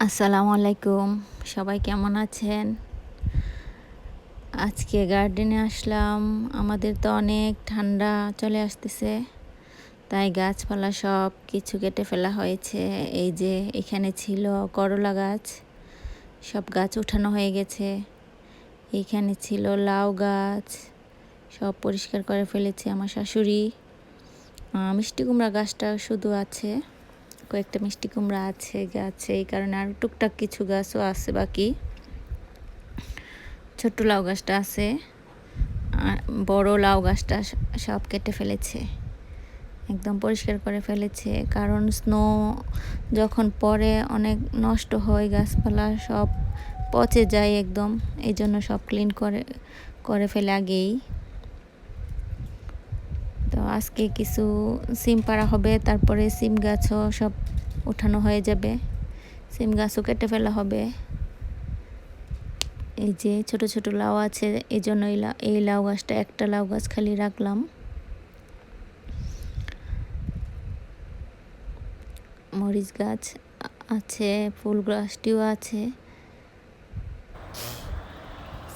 আসসালামু আলাইকুম। সবাই কেমন আছেন? আজকে গার্ডেনে আসলাম। আমাদের তো অনেক ঠান্ডা চলে আসতেছে। তাই গাছপালা সব কিছু কেটে ফেলা হয়েছে। এই যে এখানে ছিল করলা গাছ। সব গাছ উঠানো হয়ে গেছে। এইখানে ছিল লাউ গাছ। সব পরিষ্কার করে ফেলেছে আমার শাশুড়ি। মিষ্টি কুমড়া গাছটা শুধু আছে। কয়েকটা মিষ্টি কুমড়া আছে গাছে এই কারণে আর টুকটাক কিছু গাছও আছে বাকি। ছোট্ট লাউ গাছটা আছে বড় লাউ গাছটা সব কেটে ফেলেছে। একদম পরিষ্কার করে ফেলেছে, কারণ স্নো যখন পরে অনেক নষ্ট হয়, গাছপালা সব পচে যায় একদম, এই জন্য সব ক্লিন করে করে ফেলে আগেই। আজকে কিছু সিম পাড়া হবে, তারপরে সিম গাছও সব ওঠানো হয়ে যাবে। সিম গাছও কেটে ফেলা হবে। এই যে ছোট ছোট লাউ আছে এই জন্য এই লাউ গাছটা একটা লাউ গাছ খালি রাখলাম। মরিচ গাছ আছে, ফুল গাছটিও আছে।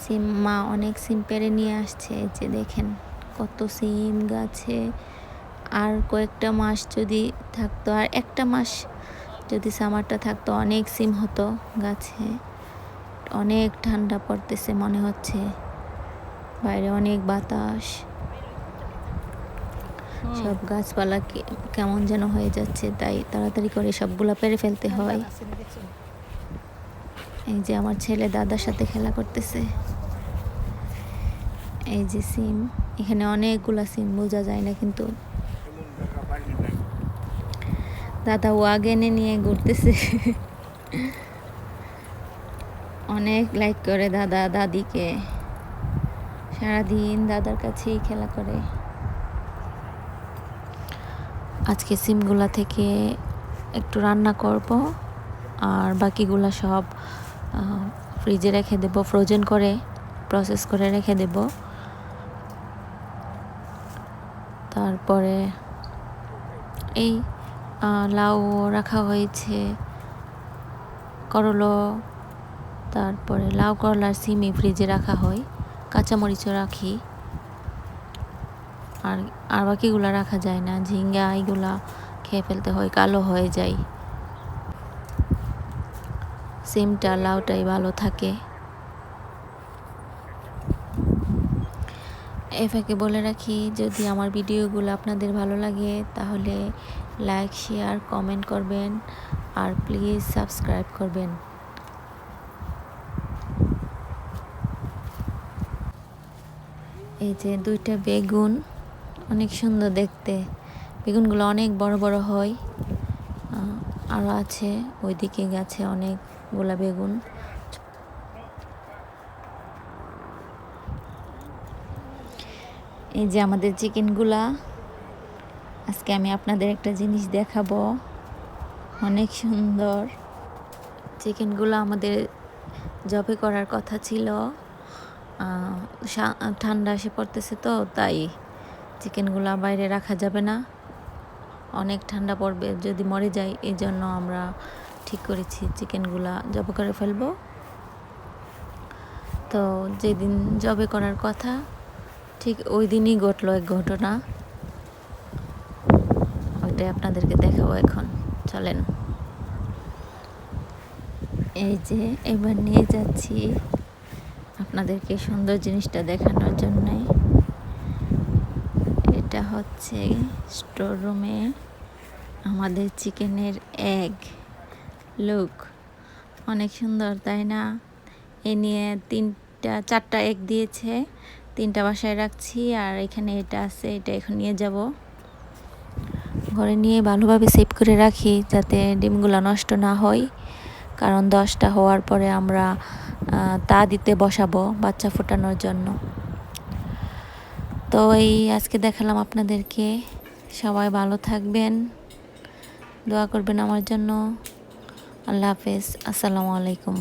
সিম, মা অনেক সিম পেরে নিয়ে আসছে, এই যে দেখেন। কত সিম গাছে। আর কয়েকটা মাস যদি থাকতো আর একটা মাস যদি সামারটা থাকতো অনেক সিম হতো গাছে। অনেক ঠান্ডা পড়তেছে মনে হচ্ছে। বাইরে অনেক বাতাস। সব গাছপালা কেমন যেন হয়ে যাচ্ছে তাই তাড়াতাড়ি করে সবগুলা পেরে ফেলতে হয় এই যে আমার ছেলে দাদার সাথে খেলা করতেছে। এই যে সিম। এখানে অনেকগুলা সিম বোঝা যায় না কিন্তু। দাদা ওয়াগেনে নিয়ে ঘুরতেছে। অনেক লাইক করে দাদা দাদিকে। সারাদিন দাদার কাছেই খেলা করে। আজকে সিমগুলা থেকে একটু রান্না করব আর বাকিগুলা সব ফ্রিজে রেখে দেব ফ্রোজেন করে প্রসেস করে রেখে দেব। তারপরে এই লাউ রাখা হয়েছে, করল, তারপরে লাউ, করলার সিমি ফ্রিজে রাখা হয়, কাঁচামরিচও রাখি। আর আর বাকিগুলো রাখা যায় না, ঝিঙ্গা এইগুলা খেয়ে ফেলতে হয়, কালো হয়ে যায়। সিমটা, লাউটাই ভালো থাকে। এ ফাঁকে বলে রাখি, যদি আমার ভিডিওগুলো আপনাদের ভালো লাগে, তাহলে লাইক, শেয়ার, কমেন্ট করবেন আর প্লিজ সাবস্ক্রাইব করবেন। এই যে দুইটা বেগুন, অনেক সুন্দর দেখতে। বেগুনগুলো অনেক বড় বড় হয়। আরও আছে, ওইদিকে গাছে অনেকগুলা বেগুন। এই যে আমাদের চিকেনগুলা, আজকে আমি আপনাদের একটা জিনিস দেখাবো। অনেক সুন্দর। চিকেনগুলো আমাদের জবে করার কথা ছিল। ঠান্ডা এসে পড়তেছে তো, তাই চিকেনগুলো বাইরে রাখা যাবে না। অনেক ঠান্ডা পড়বে, যদি মরে যায় এই জন্য আমরা ঠিক করেছি, চিকেনগুলা জবে করে ফেলব। তো যেদিন জবে করার কথা ঠিক ওই দিনই ঘটলো এক ঘটনা। ওইটাই আপনাদেরকে দেখাবো এখন। চলেন। এই যে এবার নিয়ে যাচ্ছি আপনাদেরকে সুন্দর জিনিসটা দেখানোর জন্যে। এটা হচ্ছে স্টোর রুমে আমাদের চিকেনের এগ লুক অনেক সুন্দর, তাই না? এ নিয়ে তিনটা, চারটা এগ দিয়েছে। তিনটা বাসায় রাখছি আর এখানে এটা আছে, এটা এখন নিয়ে যাব। ঘরে নিয়ে ভালোভাবে সেভ করে রাখি যাতে ডিমগুলো নষ্ট না হয়। কারণ দশটা হওয়ার পরে আমরা তা দিতে বসাবো বাচ্চা ফোটানোর জন্য। তো এই আজকে দেখালাম আপনাদেরকে। সবাই ভালো থাকবেন, দোয়া করবেন আমার জন্য। আল্লাহ হাফেজ, আসসালামু আলাইকুম।